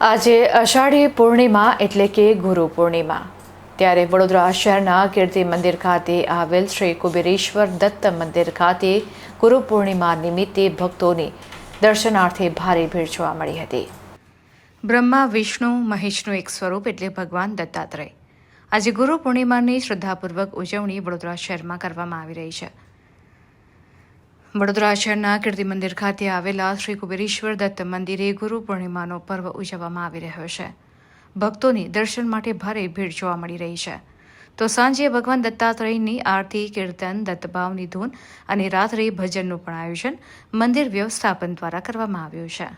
આજે અષાઢી પૂર્ણિમા એટલે કે ગુરુ પૂર્ણિમા. ત્યારે વડોદરા શહેરના કીર્તિ મંદિર ખાતે આવેલ શ્રી કુબેરેશ્વર દત્ત મંદિર ખાતે ગુરુ પૂર્ણિમા નિમિત્તે ભક્તોની દર્શનાર્થે ભારે ભીડ જોવા મળી હતી. બ્રહ્મા, વિષ્ણુ, મહેશનું એક સ્વરૂપ એટલે ભગવાન દત્તાત્રેય. આજે ગુરુ પૂર્ણિમાની શ્રદ્ધાપૂર્વક ઉજવણી વડોદરા શહેરમાં કરવામાં આવી રહી છે. વડોદરા શહેરના કીર્તિ મંદિર ખાતે આવેલા શ્રી કુબેરેશ્વર દત્ત મંદિરે ગુરુ પૂર્ણિમાનો પર્વ ઉજવવામાં આવી રહ્યો છે. ભક્તોની દર્શન માટે ભારે ભીડ જોવા મળી રહી છે. તો સાંજે ભગવાન દત્તાત્રેયની આરતી, કીર્તન, દત્તભાવની ધૂન અને રાત્રે ભજનનું પણ આયોજન મંદિર વ્યવસ્થાપન દ્વારા કરવામાં આવ્યું છે.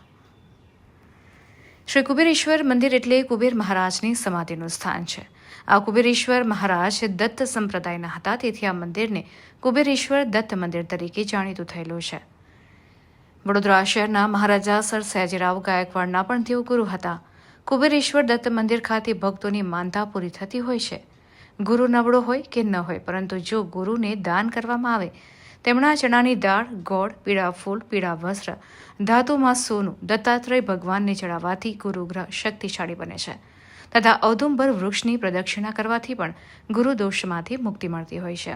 શ્રી કુબેરેશ્વર મંદિર એટલે કુબેર મહારાજની સમાધિનું સ્થાન છે. આ કુબેરેશ્વર મહારાજ દત્ત સંપ્રદાયના હતા. તેથી આ મંદિરને કુબેરેશ્વર દત્ત મંદિર તરીકે જાણીતું થયેલું છે. વડોદરા શહેરના મહારાજા સર સયાજીરાવ ગાયકવાડના પણ તેઓ ગુરુ હતા. કુબેરેશ્વર દત્ત મંદિર ખાતે ભક્તોની માનતા પૂરી થતી હોય છે. ગુરુ નબળો હોય કે ન હોય, પરંતુ જો ગુરુને દાન કરવામાં આવે તેમના ચણાની દાળ, ગોળ, પીળા ફૂલ, પીળા વસ્ત્ર, ધાતુમાં સોનું, દત્તાત્રેય ભગવાનને ચડાવવાથી ગુરુગ્રહ શક્તિશાળી બને છે. તથા ઔદુંબર વૃક્ષની પ્રદક્ષિણા કરવાથી પણ ગુરુ દોષમાંથી મુક્તિ મળતી હોય છે.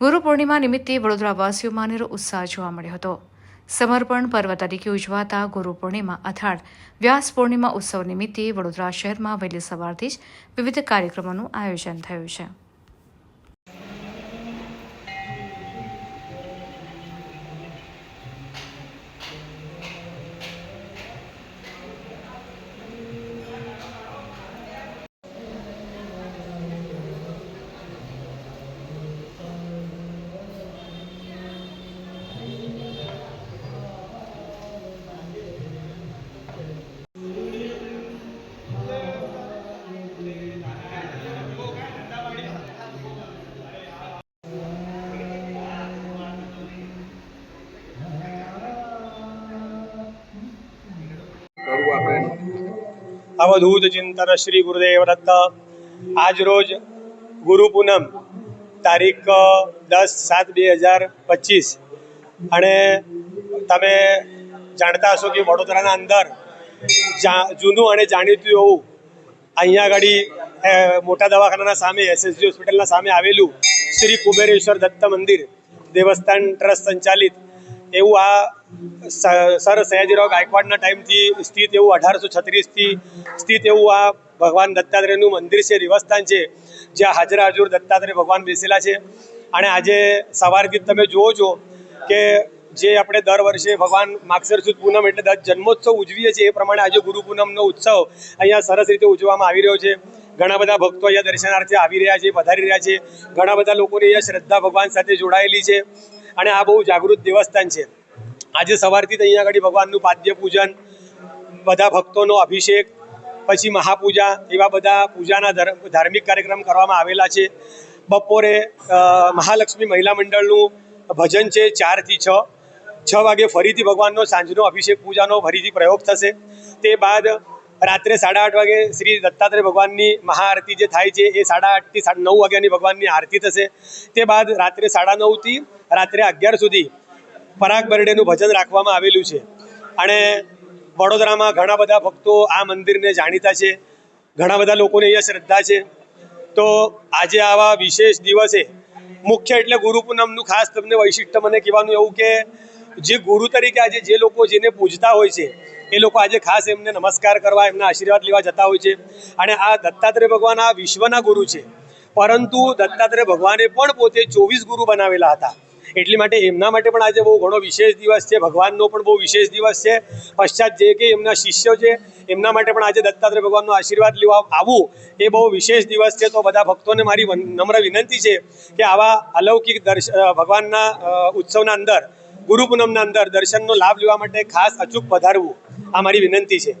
ગુરુ પૂર્ણિમા નિમિત્તે વડોદરાવાસીઓમાં અનેરો ઉત્સાહ જોવા મળ્યો હતો. સમર્પણ પર્વ તરીકે ઉજવાતા ગુરુ પૂર્ણિમા અથાળ વ્યાસ પૂર્ણિમા ઉત્સવ નિમિત્તે વડોદરા શહેરમાં વહેલી સવારથી જ વિવિધ કાર્યક્રમોનું આયોજન થયું છે. અવધૂત ચિંતન શ્રી ગુરુદેવ દત્ત આજ રોજ ગુરુ પૂનમ તારીખ દસ સાત બે હજાર પચીસ અને તમે જાણતા હશો કે વડોદરાના અંદર જૂનું અને જાણીતું એવું અહીંયા આગળ મોટા દવાખાનાના સામે, એસએસજી હોસ્પિટલના સામે આવેલું શ્રી કુબેરેશ્વર દત્ત મંદિર, દેવસ્થાન ટ્રસ્ટ સંચાલિત એવું આ સર સયાજીરાવ ગાયકવાડના ટાઈમથી સ્થિત એવું અઢારસો છત્રીસથી સ્થિત એવું આ ભગવાન દત્તાત્રેયનું મંદિર છે રિવસ્થાન છે, જ્યાં હાજરા હજુર દત્તાત્રેય ભગવાન બેસેલા છે. અને આજે સવારથી તમે જુઓ છો કે જે આપણે દર વર્ષે ભગવાન માગસર સુદ પૂનમ એટલે દત્ત જન્મોત્સવ ઉજવીએ છીએ, એ પ્રમાણે આજે ગુરુ પૂનમનો ઉત્સવ અહીંયા સરસ રીતે ઉજવવામાં આવી રહ્યો છે. ઘણા બધા ભક્તો અહીંયા દર્શનાર્થે આવી રહ્યા છે, પધારી રહ્યા છે. ઘણા બધા લોકોની અહીંયા શ્રદ્ધા ભગવાન સાથે જોડાયેલી છે. અને આ બહુ જાગૃત દેવસ્થાન છે. આજે સવારથી અહીંયા આગળ ભગવાનનું પાદ્ય પૂજન, બધા ભક્તોનો અભિષેક, પછી મહાપૂજા એવા બધા પૂજાના ધર- ધાર્મિક કાર્યક્રમ કરવામાં આવેલા છે. બપોરે મહાલક્ષ્મી મહિલા મંડળનું ભજન છે ચારથી છ. છ વાગે ફરીથી ભગવાનનો સાંજનો અભિષેક, પૂજાનો ફરીથી પ્રયોગ થશે. તે બાદ રાત્રે સાડા આઠ વાગે શ્રી દત્તાત્રેય ભગવાનની મહાઆરતી જે થાય છે, એ સાડા આઠથી સાડા નવ વાગ્યાની ભગવાનની આરતી થશે. તે બાદ રાત્રે સાડા નવથી રાત્રે અગિયાર સુધી પરાગ બરડેનું ભજન રાખવામાં આવેલું છે. અને વડોદરામાં ઘણા બધા ભક્તો આ મંદિરને જાણીતા છે. ઘણા બધા લોકોને અહીંયા શ્રદ્ધા છે. તો આજે આવા વિશેષ દિવસે મુખ્ય એટલે ગુરુ પૂનમનું ખાસ તમને વૈશિષ્ટ્ય મને કહેવાનું એવું કે જે ગુરુ તરીકે આજે જે લોકો જેને પૂજતા હોય છે, એ લોકો આજે ખાસ એમને નમસ્કાર કરવા, એમના આશીર્વાદ લેવા જતા હોય છે. અને આ દત્તાત્રેય ભગવાન આ વિશ્વના ગુરુ છે. પરંતુ દત્તાત્રેય ભગવાને પણ પોતે ચોવીસ ગુરુ બનાવેલા હતા. એટલી માટે એમના માટે પણ આજે બહુ ઘણો વિશેષ દિવસ છે. ભગવાનનો પણ બહુ વિશેષ દિવસ છે. પશ્ચાત જે કે એમના શિષ્યો છે, એમના માટે પણ આજે દત્તાત્રેય ભગવાનનો આશીર્વાદ લેવા આવવું એ બહુ વિશેષ દિવસ છે. તો બધા ભક્તોને મારી નમ્ર વિનંતી છે કે આવા અલૌકિક દર્શ ભગવાનના ઉત્સવના અંદર ગુરુ પૂનમના અંદર દર્શનનો લાભ લેવા માટે ખાસ અચૂક પધારવું આ મારી વિનંતી છે.